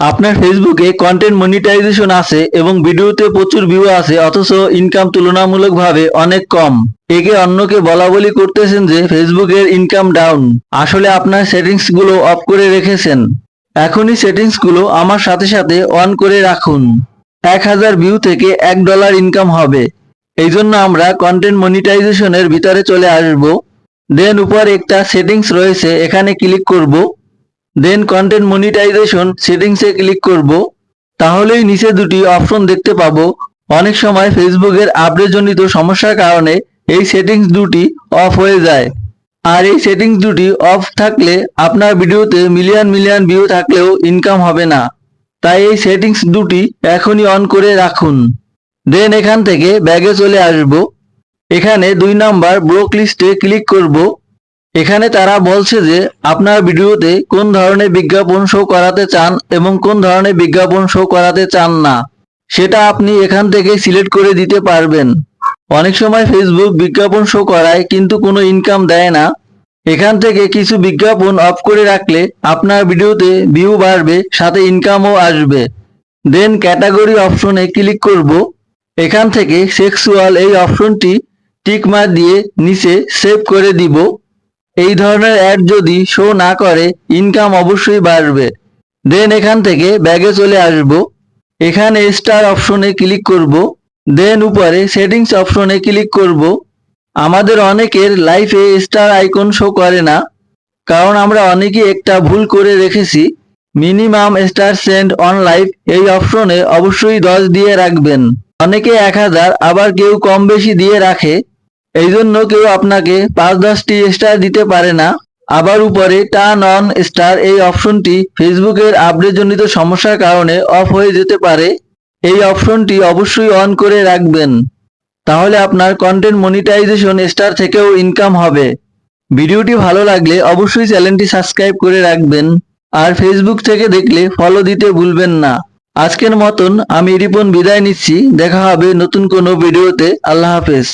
আপনার ফেসবুকে content monetization আছে এবং ভিডিওতে প্রচুর ভিউ আছে, অথচ ইনকাম তুলনামূলকভাবে অনেক কম। একে অন্যকে বলা বলি করতেছেন যে ফেসবুকের ইনকাম ডাউন আসলে আপনার সেটিংসগুলো অফ করে রেখেছেন। এখনই সেটিংসগুলো আমার সাথে সাথে অন করে রাখুন। এক হাজার ভিউ থেকে এক ডলার ইনকাম হবে। এই জন্য আমরা কন্টেন্ট মনিটাইজেশনের ভিতরে চলে আসব। দেন উপর একটা সেটিংস রয়েছে, এখানে ক্লিক করব। দেন কন্টেন্ট মনিটাইজেশন সেটিংসে ক্লিক করব। তাহলেই নিচে দুটি অপশন দেখতে পাবো। অনেক সময় ফেসবুকের আপডেটজনিত সমস্যার কারণে এই সেটিংস দুটি অফ হয়ে যায়। আর এই সেটিংস দুটি অফ থাকলে আপনার ভিডিওতে মিলিয়ন মিলিয়ন ভিউ থাকলেও ইনকাম হবে না। তাই এই সেটিংস দুটি এখনই অন করে রাখুন। দেন এখান থেকে ব্যাগে চলে আসব। এখানে দুই নাম্বার ব্রোক লিস্টে ক্লিক করব। এখানে তারা বলছে যে, আপনার ভিডিওতে কোন ধরনের বিজ্ঞাপন শো করাতে চান এবং কোন ধরনের বিজ্ঞাপন শো করাতে চান না, সেটা আপনি এখান থেকে সিলেক্ট করে দিতে পারবেন। অনেক সময় ফেসবুক বিজ্ঞাপন শো করায় কিন্তু কোনো ইনকাম দেয় না। এখান থেকে কিছু বিজ্ঞাপন অফ করে রাখলে আপনার ভিডিওতে ভিউ বাড়বে, সাথে ইনকামও আসবে। দেন ক্যাটাগরি অপশনে ক্লিক করব। এখান থেকে সেক্সুয়াল এই অপশনটি টিক মার দিয়ে নিচে সেভ করে দিব। এই ধরনের অ্যাড যদি শো না করে ইনকাম অবশ্যই বাড়বে। দেন এখান থেকে ব্যাগে চলে আসব। এখানে স্টার অপশনে ক্লিক করব। দেন উপরে সেটিংস অপশনে ক্লিক করব। আমাদের অনেকের লাইফে স্টার আইকন শো করে না, কারণ আমরা অনেকেই একটা ভুল করে রেখেছি। Minimum star send on life এই অপশনে অবশ্যই দশ দিয়ে রাখবেন। অনেকে এক হাজার, আবার কেউ কম বেশি দিয়ে রাখে। এই জন্য কেউ আপনাকে পাঁচ দশটি স্টার দিতে পারে না। আবার উপরে টার্ন অন স্টার এই অপশনটি ফেসবুকের আপডেটজনিত সমস্যার কারণে অফ হয়ে যেতে পারে। এই অপশনটি অবশ্যই অন করে রাখবেন। তাহলে আপনার কন্টেন্ট মনিটাইজেশন স্টার থেকেও ইনকাম হবে। ভিডিওটি ভালো লাগলে অবশ্যই চ্যানেলটি সাবস্ক্রাইব করে রাখবেন। আর ফেসবুক থেকে দেখলে ফলো দিতে ভুলবেন না। আজকের মতন আমি রিপন বিদায় নিচ্ছি। দেখা হবে নতুন কোনো ভিডিওতে। আল্লাহ হাফেজ।